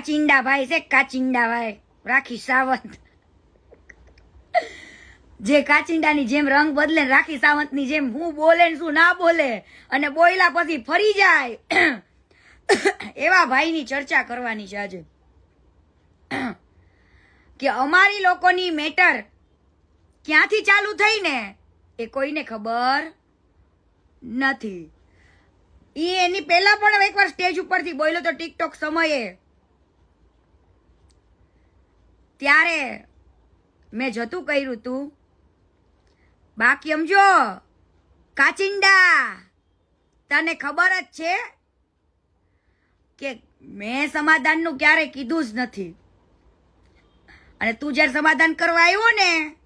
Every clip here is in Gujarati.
કાચિંડા ભાઈ છે કાચિંડા ભાઈ રાખી સાવંત. જે કાચિંડાની જેમ રંગ બદલે રાખી સાવંતની જેમ હું બોલે ને શું ના બોલે અને બોયલા પછી ફરી જાય. એવા ભાઈની ચર્ચા કરવાની છે આજે. કે અમારી લોકોની મેટર ક્યાંથી ચાલુ થઈ ને એ કોઈને ખબર નથી. એ એની પહેલા પણ એકવાર સ્ટેજ ઉપરથી બોલ્યો તો ટિકટોક સમયે ત્યારે મેં જતું કર્યું તું. બાકી સમજો, કાચિંડા, તને ખબર જ છે કે મેં સમાધાનનું ક્યારેય કીધું જ નથી. અને તું જ્યારે સમાધાન કરવા આવ્યો ને,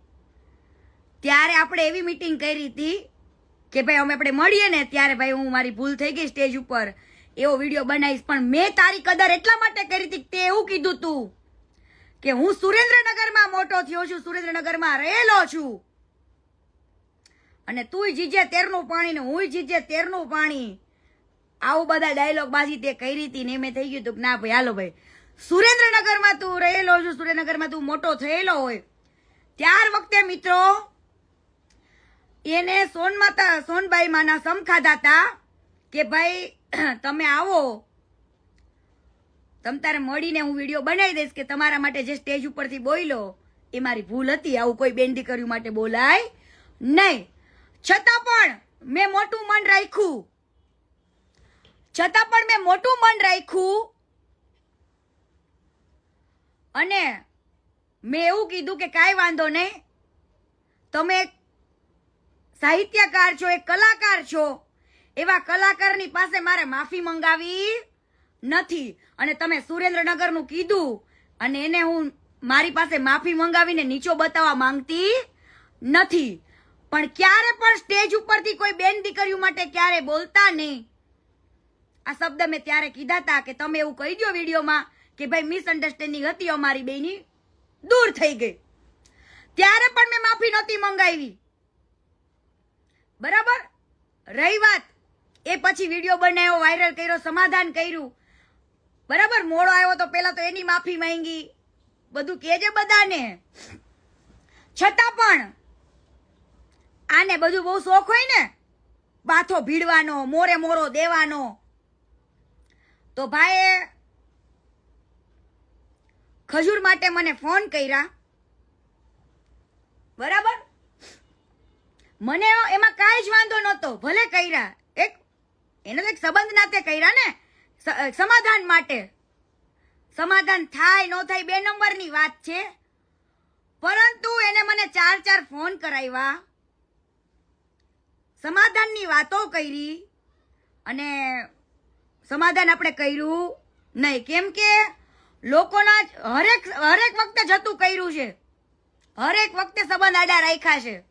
ત્યારે આપણે એવી મીટિંગ કરી હતી કે ભાઈ અમે આપણે મળીએ ને, ત્યારે ભાઈ હું મારી ભૂલ થઈ ગઈ સ્ટેજ ઉપર. એવો વીડિયો બનાવીશ. પણ મેં તારી કદર એટલા માટે કરી હતી તે એવું કીધું તું. કે હું સુરેન્દ્રનગરમાં મોટો થયો છું, સુરેન્દ્રનગરમાં રહેલો છું. અને તુંય જીજે તેરનું પાણી ને હુંય જીજે તેરનું પાણી. આવું બધા ડાયલોગ બાજી તે કરી હતી ને મેં થઈ ગયું તું કે ના ભાઈ, હાલો ભાઈ. સુરેન્દ્રનગરમાં તું રહેલો છું, સુરેન્દ્રનગરમાં તું મોટો થયેલો હોય. ત્યાર વખતે મિત્રો, એને સોનમાતા સોનબાઈ માના સમ હતા કે ભાઈ, તમે આવો. તમ તારે મળીને હું વીડિયો બનાવી દઈશ કે તમારા માટે જે સ્ટેજ ઉપરથી બોલો એ મારી ભૂલ હતી. આવું કોઈ બેન દીકરીઓ માટે બોલાય નહીં. છતાં પણ મેં મોટું મન રાખ્યું. છતાં પણ મેં મોટું મન રાખ્યું. અને મેં એવું કીધું કે કાંઈ વાંધો નહીં. તમે સાહિત્યકાર છો, એક કલાકાર છો. એવા કલાકારની પાસે મારે માફી મંગાવી. નથી. અને તમે સુરેન્દ્રનગરનું કીધું. અને એને હું મારી પાસે માફી મંગાવીને નીચો બતાવવા માંગતી નથી. પણ ક્યારે પણ સ્ટેજ ઉપરથી કોઈ બેન દીકરીઓ માટે ક્યારે બોલતા નહીં. આ શબ્દ મેં ત્યારે કીધા હતા કે તમે એવું કહી દો વિડીયોમાં કે ભાઈ મિસઅન્ડરસ્ટેન્ડિંગ હતી અમારી બેની, દૂર થઈ ગઈ. ત્યારે પણ મેં માફી નહોતી મંગાવી. બરાબર? રહી વાત. એ પછી વીડિયો બનાવ્યો વાયરલ કર્યો, સમાધાન કર્યું. બરાબર, મોડો આવ્યો તો પેલા તો એની માફી માંગી. બધું કેજે બધાને. છતાં પણ આને બધું બહુ શોખ હોય ને, બાથો ભીડવાનો, મોરે મોરો દેવાનો. તો ભાઈ ખજૂર માટે મને ફોન કર્યા. બરાબર? મને એમાં કાંઈ જ વાંધો નહોતો. ભલે કર્યા. એક, એને એક સંબંધ નાતે કર્યા ને. સમાધાન માટે. સમાધાન થાય, ન થાય, બે નંબરની વાત છે. પરંતુ એને મને ચાર ચાર ફોન કરાવ્યા. સમાધાનની વાતો કરી અને સમાધાન આપણે કર્યું નહીં. કેમ કે લોકોના હરેક હરેક વખતે જતું કર્યું છે. હરેક વખતે સંબંધ આડા રાખ્યા છે.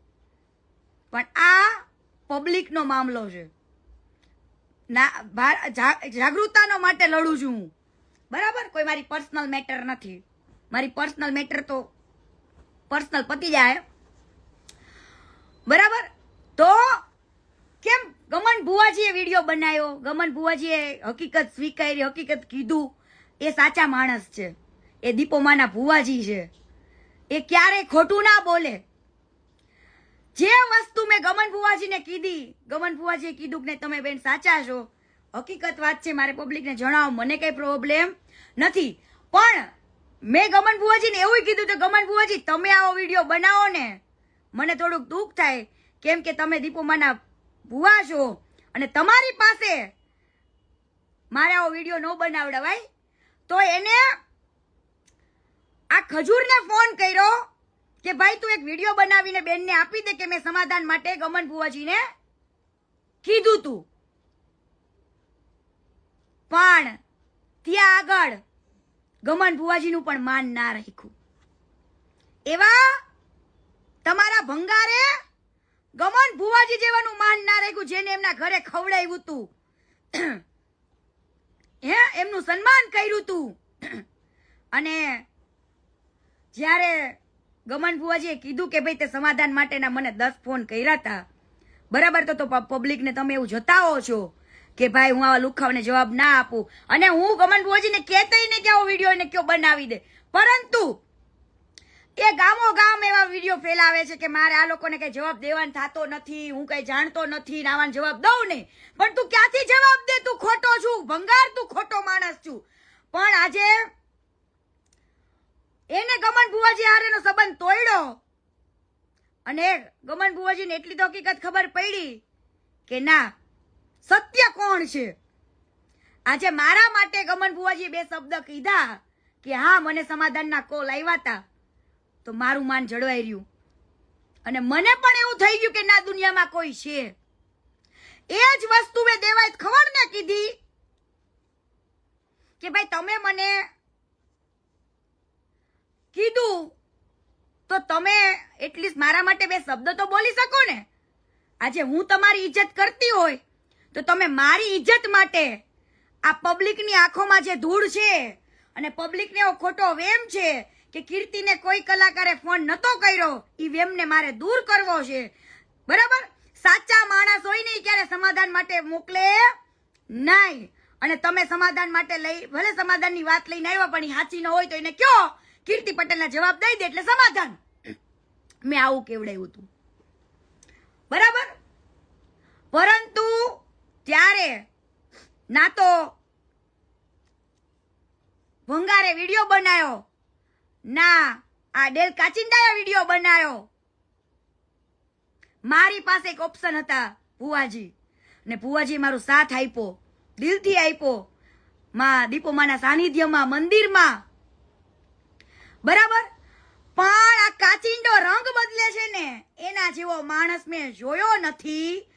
પણ આ પબ્લિકનો મામલો છે. ના જાગૃતતાનો માટે લડું છું. હું બરાબર? કોઈ મારી પર્સનલ મેટર નથી. મારી પર્સનલ મેટર તો પર્સનલ પતી જાય. બરાબર? તો કેમ? ગમન ભુવાજીએ વીડિયો બનાવ્યો. ગમન ભુવાજીએ હકીકત સ્વીકારી, હકીકત કીધું. એ સાચા માણસ છે. એ દીપોમાના ભુવાજી છે. એ ક્યારેય ખોટું ના બોલે. જે વસ્તુ મેં ગમન ભુવાજીને કીધી, ગમન ભુવાજીએ કીધું કે તમે બેન સાચા છો. હકીકત વાત છે, મારે પબ્લિકને જણાવો, મને કઈ પ્રોબ્લેમ નથી. પણ મેં ગમન ભુવાજીને એવું કીધું કે ગમન ભુવાજી, તમે આવો વીડિયો બનાવો ને, મને થોડુંક દુઃખ થાય, કેમ કે તમે દીપોમાના ભુવા છો. અને તમારી પાસે મારે આવો વીડિયો ન બનાવડાવાય. તો એને આ ખજૂરને ફોન કર્યો કે ભાઈ તું એક વીડિયો બનાવીને બેનને આપી દે કે મેં સમાધાન માટે ગમન ભુવાજીને કીધું તું. પણ ત્યાં આગળ ગમન ભુવાજીનું પણ માન ના રાખ્યું. એવા તમારા ભંગારે ગમન ભુવાજી જેવાનું માન ના રાખ્યું, જેને એમના ઘરે ખવડાવ્યું તું. હે, એમનું સન્માન કર્યું તું. અને જ્યારે ગમન ભુવાજીએ કીધું કે ભાઈ તે સમાધાન માટેના મને દસ ફોન કર્યા હતા બરાબર તો તો પબ્લિકને તમે એવું જતાવો છો કે ભાઈ હું આવા લુખાવને જવાબ ના આપું. અને હું ગમન ભુવાજીને કહેતી ને કે આવો વીડિયો એને કયો બનાવી દે. પરંતુ એ ગામો ગામ એવા વીડિયો ફેલાવે છે કે મારે આ લોકોને કઈ જવાબ દેવાનો થતો નથી, હું કઈ જાણતો નથી નાવાનો જવાબ દઉં ને. પણ તું ક્યાંથી જવાબ દે? તું ખોટો છું, ભંગાર તું ખોટો માણસ છું. પણ આજે એને ગમન ભુવાજી હારેનો સંબંધ તોડ્યો. અને ગમન ભુવાજીને એટલી તો હકીકત ખબર પડી કે ના, સત્ય કોણ છે? આજે મારા માટે ગમન બુવાજી બે શબ્દ કીધા કે હા, મને સમાધાનના કોલ આવ્યા હતા તો મારું માન જળવાઈ રહ્યું. અને મને પણ એવું થઈ ગયું કે ના, દુનિયામાં કોઈ છે. એ જ વસ્તુ મેં દેવાય ખબર ને કીધી કે ભાઈ, તમે મને કીધું? તો તમે એટલીસ્ટ મારા માટે બે શબ્દ તો બોલી શકો ને? આજે હું તમારી ઇજ્જત કરતી હોય, તો તમે મારી ઇજ્જત માટે આ પબ્લિકની આંખોમાં જે ધૂળ છે અને પબ્લિકને એવો ખોટો વેમ છે કે કીર્તિને કોઈ કલાકારે ફોન નતો કર્યો એ વેમને મારે દૂર કરવો છે. બરાબર? સાચા માણસ હોય ને ક્યારે સમાધાન માટે મોકલે નહીં. અને તમે સમાધાન માટે લઈ, ભલે સમાધાનની વાત લઈને આવ્યા પણ એ સાચી ન હોય તો એને કયો કીર્તિ પટેલના જવાબ દઈ દે એટલે સમાધાન. મેં આવું કેવડાવ્યું હતું. બરાબર? પરંતુ ત્યારે ના તો ભંગારે વીડિયો બનાવ્યો ના, આ ડેલ કાચિંડાએ વીડિયો બનાવ્યો મારી પાસે એક ઓપ્શન હતા ભુવાજી. ને ભુવાજી મારો સાથ આપ્યો, દિલથી આપ્યો. માં દીપોમાના સાનિધ્યમાં, મંદિરમાં બરાબર? પણ આ કાચિંડો રંગ બદલે છે ને, એના જેવો માણસ મેં જોયો નથી.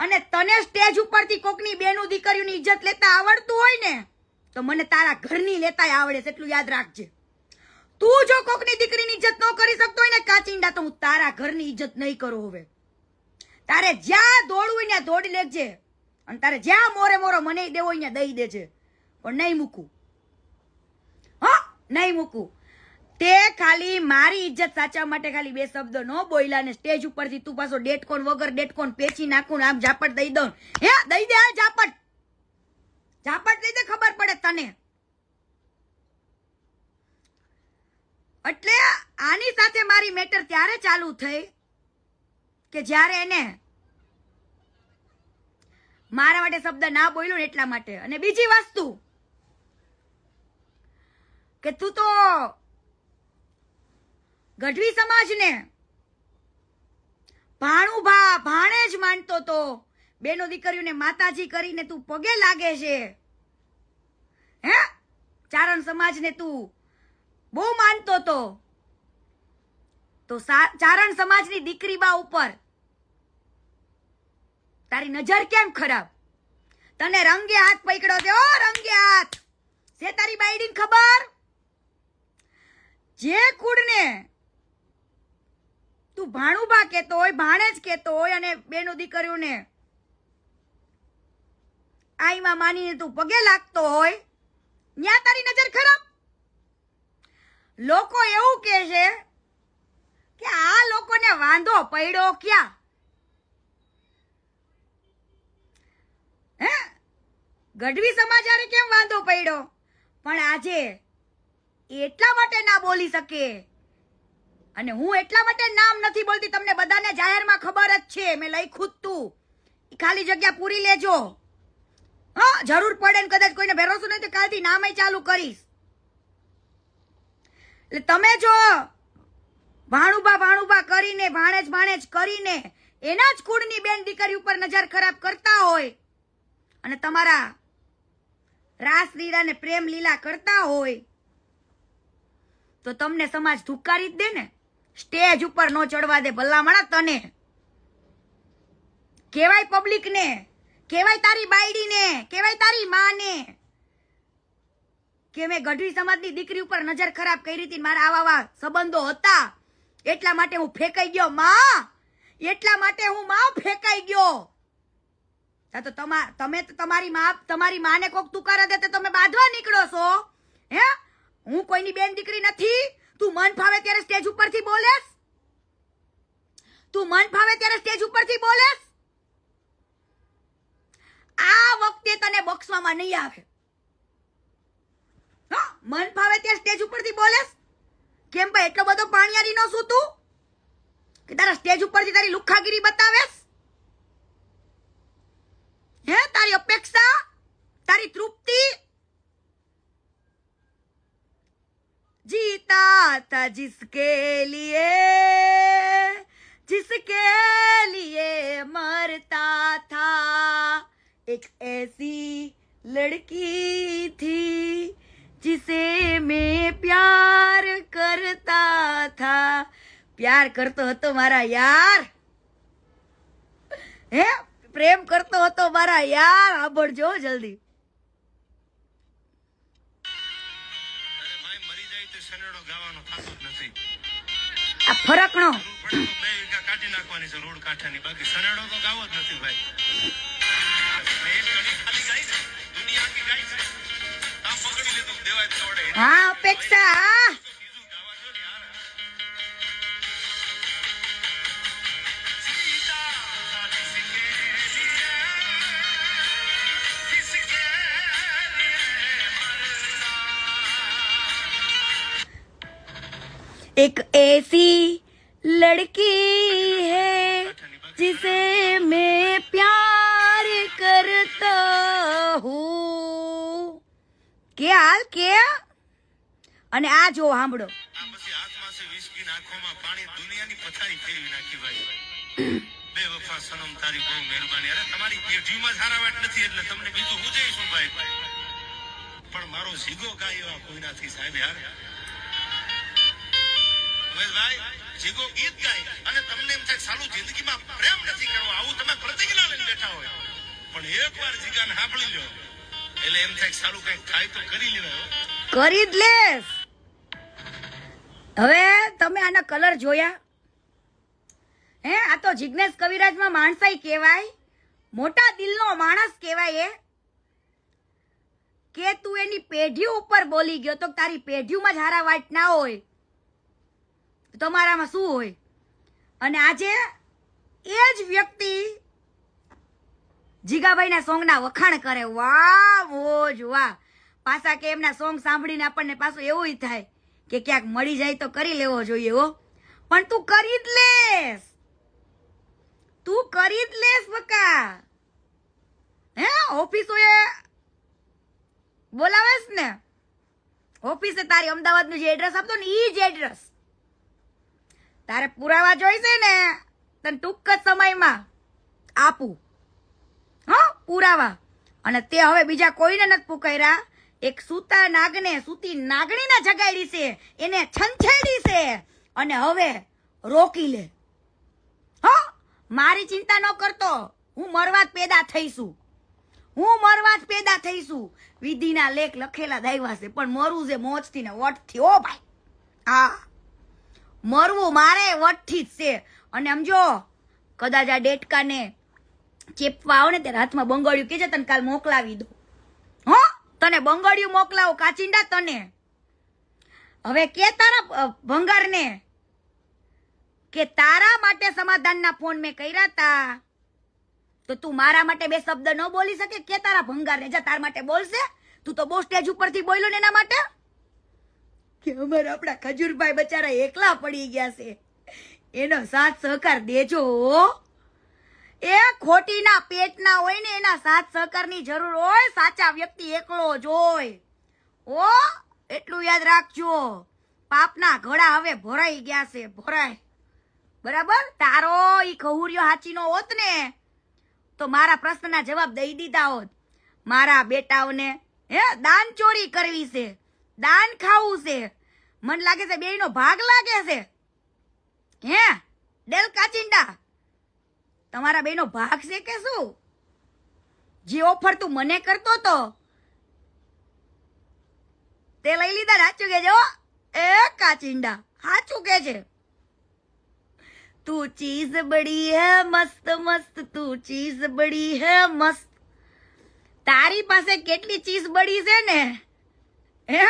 અને તને સ્ટેજ ઉપરથી કોકની બેનું દીકરીઓની ઇજ્જત લેતા આવડતું હોય ને, તો મને તારા ઘરની લેતાય આવડે છે, એટલું યાદ રાખજે. તું જો કોકની દીકરીની ઇજ્જત ન કરી શકતો હોય ને, કાચિંડા, તો હું તારા ઘરની ઇજ્જત નહીં કરું હવે. તારે જ્યાં દોડવું ત્યાં દોડી લેજે. અને તારે જ્યાં મોરે મોરો મને દેવો હોય ત્યાં દઈ દેજે. પણ નહીં મૂકું. હા, નહીં મૂકું. તે ખાલી મારી ઇજ્જત સાચવવા માટે ખાલી બે શબ્દ ન બોલ્યા ને સ્ટેજ ઉપરથી તું પાછો ડેટકોન વગર ડેટકોન પેચી નાખું આમ ઝાપટ દઈ દઉં. હે, દઈ દે ઝાપટ. ઝાપટ દઈ દે, ખબર પડે તને. એટલે આની સાથે મારી મેટર ત્યારે ચાલુ થઈ કે જ્યારે એને મારા માટે શબ્દ ના બોલ્યો ને એટલા માટે. અને બીજી વસ્તુ કે તું તો ગઢવી સમાજને. ભાણું ભા, ભાણે જ માનતો તો. બેનો દીકરીઓને માતાજી કરીને તું પગે લાગે છે. હે? ચારણ સમાજને તું બહુ માનતો તો. તો ચારણ સમાજની દીકરી બા ઉપર તારી નજર કેમ ખરાબ? તને રંગે હાથ પકડ્યો છે. ઓ, રંગે હાથ. જે તારી બાયડીને ખબર? જે કુળને તું ભાણુભા કેતો હોય ભાણેજ કેતો હોય અને બેનું દીકરીઓને આઈમાં માનીને તું પગે લાગતો હોય, ન્યા તારી નજર ખરાબ? લોકો એવું કે છે કે આ લોકોને વાંધો પડ્યો ક્યાં? હે? ગઢવી સમાજ કેમ વાંધો પડ્યો? પણ આજે એટલા માટે ના બોલી શકે. અને હું એટલા માટે નામ નથી બોલતી, તમને બધાને જાહેરમાં ખબર જ છે, મેં લખ્યું જ તું. ખાલી જગ્યા પૂરી લેજો. હા, જરૂર પડે ને કદાચ કોઈને ભરોસો નહીં, તો કાલથી નામે ચાલુ કરીશ. એટલે તમે જો ભાણુબા ભાણુબા કરીને, ભાણેજ ભાણેજ કરીને એના જ કુળની બેન દીકરી ઉપર નજર ખરાબ કરતા હોય અને તમારા રાસ લીલા ને પ્રેમ લીલા કરતા હોય, તો તમને સમાજ ધુકારી જ દે ને. સ્ટેજ ઉપર નો ચડવા દે ભલામણા તને. કેવાય પબ્લિક ને કેવાય તારી બાયડી ને કેવાય તારી માને. કે મેં ગઢવી સમાજની દીકરી ઉપર નજર ખરાબ કરી હતી મારા આવા આવા સંબંધો હતા. એટલા માટે હું ફેંકાઈ ગયો, માં. એટલા માટે હું, માં, ફેંકાઈ ગયો. તો તમા તો તમારી માં, તમારી માને કોક તુકારા દે તમે બાંધવા નીકળો છો. હે? હું કોઈની બેન દીકરી નથી. તું મન ફાવે ત્યારે સ્ટેજ ઉપરથી બોલેસ? તું મન ફાવે ત્યારે સ્ટેજ ઉપરથી બોલેસ? આ વખતે તને બક્ષવામાં નહીં આવે. મન ફાવે ત્યાં સ્ટેજ ઉપરથી બોલેસ? કેમ ભાઈ, એટલો બધો પાણીયારી નો શું તું? કે તારા સ્ટેજ ઉપરથી તારી લુખાગીરી બતાવેસ? હે, તારી અપેક્ષા? તારી તૃપ્તિ? जीता था जिसके लिए जिसके लिए मरता था एक ऐसी लड़की थी जिसे मैं प्यार करता था प्यार કરતો હતો મારા યાર હે પ્રેમ કરતો હતો મારા યાર સાંભળજો જલ્દી આ વીઘા કાઢી નાખવાની છે રોડ કાંઠાની બાકી સનેડો તો ગાવો જ નથી ભાઈ હા, અપેક્ષા ખાલી एक ऐसी लड़की है जिसे मैं प्यार करता हूँ કે હાલ કે અને આ જો સાંભળો આ પછી હાથમાં છે વિસ્કી આંખોમાં પાણી દુનિયાની પથારી ફેરવી નાખી ભાઈ બે વફા સનમ તારી બહુ મહેરબાની અરે તમારી પેઢીમાં સારા વાટ નથી એટલે તમને બીજું હું જઈશું ભાઈ પણ મારો સીગો ગાય એવા કોઈનાથી સાહેબ યાર ઉમેશભાઈ જીગો ગીત ગાય અને તમને એમ થાય સાલું જિંદગીમાં પ્રેમ નથી કરવો, આવું તમે પ્રતિજ્ઞા લઈને બેઠા હોય. પણ એકવાર જીગાને સાંભળી લો એટલે એમ થાય સાલું કંઈક થાય તો કરી લેવાય કરી જ લેસ હવે તમે આના કલર જોયા? હે, આ તો જિજ્ઞેશ કવિરાજમાં માણસાઈ કહેવાય. મોટા દિલનો માણસ કહેવાય એ. કે તું એની પેઢી ઉપર બોલી ગયો તો તારી પેઢીમાં જ હારા વાટ ના હોય. તમારામાં શું હોય? અને આજે એ જ વ્યક્તિ જીગાભાઈના સોંગના વખાણ કરે. વાહ મોજ વાહ. પાછા કે એમના સોંગ સાંભળીને આપણને પાછું એવું થાય કે ક્યાંક મળી જાય તો કરી લેવો જોઈએ હો. પણ તું કરી જ લેસ તું કરી જ લેસ બકા. હે, ઓફિસોએ બોલાવેશ ને? ઓફિસે તારી અમદાવાદનું જે એડ્રેસ આપતો ને એ જ એડ્રેસ તારે પુરાવા જોઈશે ને, તને ટૂંક જ સમયમાં આપું. હા? પુરાવા. અને તે હવે બીજા કોઈને નથી પુકાર્યા. એક સૂતા નાગને સૂતી નાગણીને જગાડી છે. એને છંછેડી છે. અને હવે રોકી લે. હા? મારી ચિંતા ન કરતો. હું મરવા જ પેદા થઈશું. હું મરવા જ પેદા થઈશું. વિધિના લેખ લખેલા દાયવા છે, પણ મરું છે મોજથી ને વટથી ઓ ભાઈ. હા. મરવું મારે વટથી જ છે. અને સમજો કદાચ આ ડેટકાને ચેપવા આવો ને ત્યારે હાથમાં બંગડિયું કે છે તને કાલ મોકલાવી દો હો, તને બંગડિયું મોકલાવો, કાચિંડા તને. હવે કે તારા ભંગારને? કે તારા માટે સમાધાનના ફોન મેં કર્યા તા? તો તું મારા માટે બે શબ્દ ન બોલી શકે, કે તારા ભંગારને? જા, તાર માટે બોલશે. તું તો બહુ સ્ટેજ ઉપરથી બોલ્યો ને એના માટે. કે અમારા આપણા ખજૂરભાઈ બચારા એકલા પડી ગયા છે. એનો સાથ સહકાર દેજો. એ ખોટીના પેટના હોય ને એના સાથ સહકારની જરૂર હોય, સાચા વ્યક્તિ એકલો જ હોય. ઓ એટલું યાદ રાખજો. પાપના ઘડા હવે ભરાઈ ગયા છે, ભરાય. બરાબર? તારો ઈ ખહુરિયો હાચીનો હોત ને, તો મારા પ્રશ્નના જવાબ દઈ દીધા હોત. મારા બેટાઓને, હે દાન ચોરી કરવી છે. દાન ખાવું છે. મન લાગે છે બેયનો ભાગ લાગે છે. હે, ડેલ કાચિંડા. તમારા બેનો ભાગ છે કે શું? જે ઓફર તું મને કરતો તો. તે લઈ લીધા, સાચું કેજો એ કાચિંડા, સાચું કે છે? તું ચીઝ બડી હે, મસ્ત મસ્ત, તું ચીઝ બડી હે, મસ્ત. તારી પાસે કેટલી ચીઝ બળી છે ને? હે?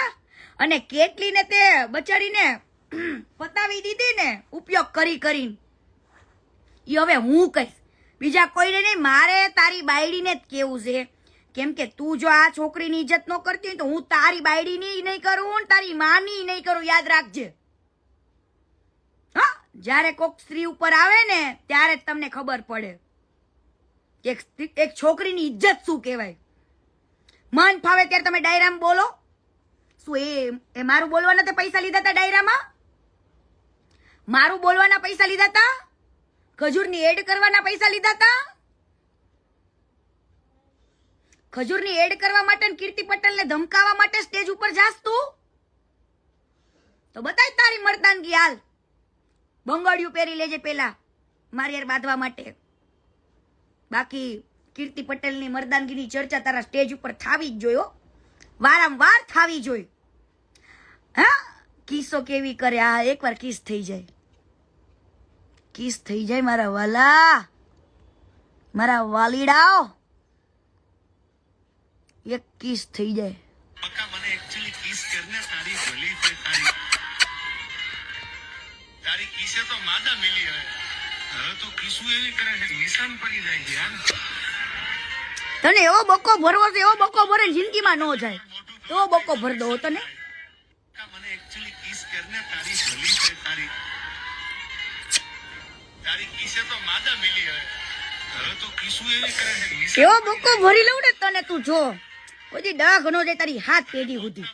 અને કેટલીને તે બચારીને પતાવી દીધી ને ઉપયોગ કરી કરીને. એ હવે હું કહીશ. બીજા કોઈને નહીં, મારે તારી બાયડીને જ કેવું છે. કેમ કે તું જો આ છોકરીની ઇજ્જત ન કરતી હોય તો હું તારી બાયડીની નહીં કરું તારી માની નહીં કરું, યાદ રાખજે. હા? જ્યારે કોક સ્ત્રી ઉપર આવે ને, ત્યારે જ તમને ખબર પડે. એક એક છોકરીની ઇજ્જત શું કહેવાય? મન ફાવે ત્યારે તમે ડાયરામ બોલો. શું એ? એ મારું બોલવાના તે પૈસા લીધા હતા ડાયરામાં? મારું બોલવાના પૈસા લીધા હતા ખજૂરની એડ કરવાના પૈસા લીધા હતા ખજૂરની એડ કરવા માટે કીર્તિ પટેલને ધમકાવવા માટે સ્ટેજ ઉપર જાસ તું? તો બતાય તારી મર્દાનગી હાલ. બંગડિયું પહેરી લેજે પેલા મારી યાર બાંધવા માટે. બાકી કીર્તિ પટેલની મર્દાનગીની ચર્ચા તારા સ્ટેજ ઉપર થાવી જ જોયો વારંવાર થાવી જોઈ. હા? કિસ્સો કેવી કરે? આ એકવાર કિસ થઈ જાય. કિસ થઈ જાય મારા વાલા. મારા વાલીડાઓ. એક કિસ થઈ જાય. બકા તને એવો બક્કો ભરવો છે એવો બકો ભરે જિંદગીમાં ન જાય. એવો બક્કો ભર દો તને. એવી બક્કો ભરી લઉં ને તને તું જો. પછી દી ડાઘ નો જાય તારી હાથ પેઢી સુધી.